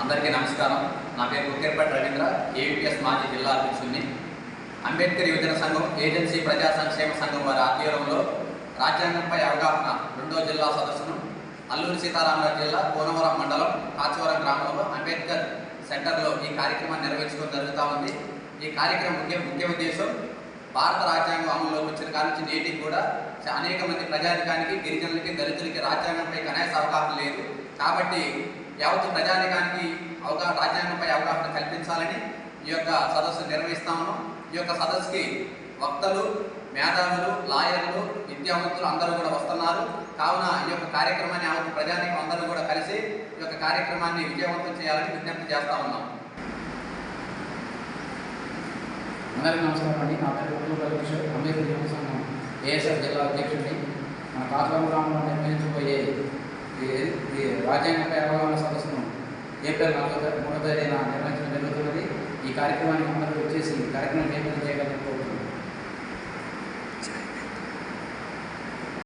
అందరికీ నమస్కారం. నా పేరు కుక్కేర్పేట రవీంద్ర ఏవిపిఎస్ మాజీ జిల్లా అధ్యక్షుడిని. అంబేద్కర్ యువజన సంఘం ఏజెన్సీ ప్రజా సంక్షేమ సంఘం వారి ఆధ్వర్యంలో రాజ్యాంగంపై అవగాహన రెండో జిల్లా సదస్సును అల్లూరి సీతారామరాజు జిల్లా కోనవరం మండలం కాచవరం గ్రామంలో అంబేద్కర్ సెంటర్లో ఈ కార్యక్రమాన్ని నిర్వహించడం జరుగుతూ ఉంది. ఈ కార్యక్రమం ముఖ్య ముఖ్య ఉద్దేశం భారత రాజ్యాంగం అమలులోకి వచ్చిన కాడి నుంచి నేటికి కూడా అనేక మంది ప్రజానికానికి గిరిజనులకి దళితులకి రాజ్యాంగంపై కనీస అవగాహన లేదు. కాబట్టి యావత్ ప్రజానికానికి అవగాహన రాజ్యాంగంపై అవగాహన కల్పించాలని ఈ యొక్క సదస్సు నిర్వహిస్తాము ఈ యొక్క సదస్సుకి వక్తలు మేధావులు లాయర్లు విద్యావంతులు అందరూ కూడా వస్తున్నారు. కావున ఈ యొక్క కార్యక్రమాన్ని ఆమె ప్రజానికి అందరూ కూడా కలిసి ఈ యొక్క కార్యక్రమాన్ని విజయవంతం చేయాలని విజ్ఞప్తి చేస్తా ఉన్నాం. అందరికీ నమస్కారం అండి. నా పేరు కుటుంబ కిషోర్. అంబేద్కర్ యువత సంఘం ఏఎస్ఎఫ్ జిల్లా అధ్యక్షుడిని. మన కాట్లం గ్రామంలో నిర్వహించబోయే ఈ రాజ్యాంగంపై అవగాహన సదస్సును ఏప్రిల్ నాలుగో మూడో తేదీన నిర్వహించడం జరుగుతున్నది. ఈ కార్యక్రమానికి అందరూ వచ్చేసి కార్యక్రమం కార్యక్రమం చేయగలరు?